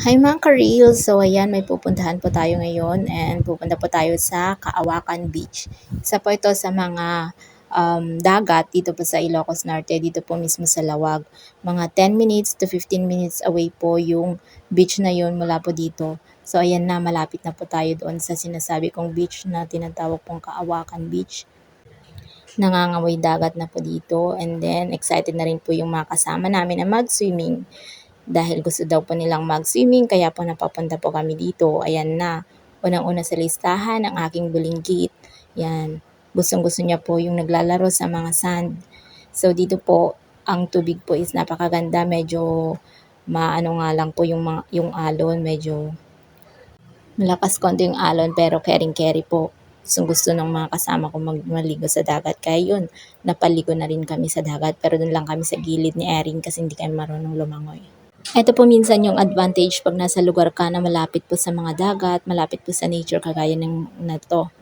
Hi mga ka-reels! So ayan, may pupuntahan po tayo ngayon and pupunta po tayo sa Kaawakan Beach. Isa po ito sa mga um, dagat dito po sa Ilocos Norte, dito po mismo sa Lawag. Mga 10 minutes to 15 minutes away po yung beach na yun mula po dito. So ayan na, malapit na po tayo doon sa sinasabi kong beach na tinatawag pong Kaawakan Beach nangangamoy dagat na po dito and then excited na rin po yung mga kasama namin na mag-swimming dahil gusto daw po nilang mag-swimming kaya po napapunta po kami dito. Ayan na, unang-una sa listahan ang aking bulinggit. Yan, gustong gusto niya po yung naglalaro sa mga sand. So dito po, ang tubig po is napakaganda, medyo maano nga lang po yung, mga, yung alon, medyo malakas konti yung alon pero caring-carry po. Gustong gusto ng mga kasama ko mag maligo sa dagat. Kaya yun, napaligo na rin kami sa dagat. Pero dun lang kami sa gilid ni Erin kasi hindi kami marunong lumangoy. Ito po minsan yung advantage pag nasa lugar ka na malapit po sa mga dagat, malapit po sa nature kagaya ng na to.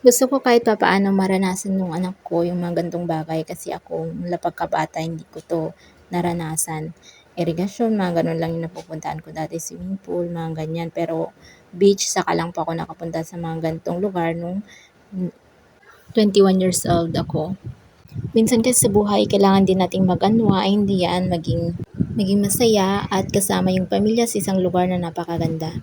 Gusto ko kahit pa paano maranasan ng anak ko yung mga gantong bagay kasi ako mula pagkabata hindi ko to naranasan. Irigasyon, mga ganun lang yung napupuntahan ko dati, swimming pool, mga ganyan. Pero beach, saka lang po ako nakapunta sa mga gantong lugar nung 21 years old ako. Minsan kasi sa buhay, kailangan din nating mag-unwind, yan, maging, maging masaya at kasama yung pamilya sa isang lugar na napakaganda.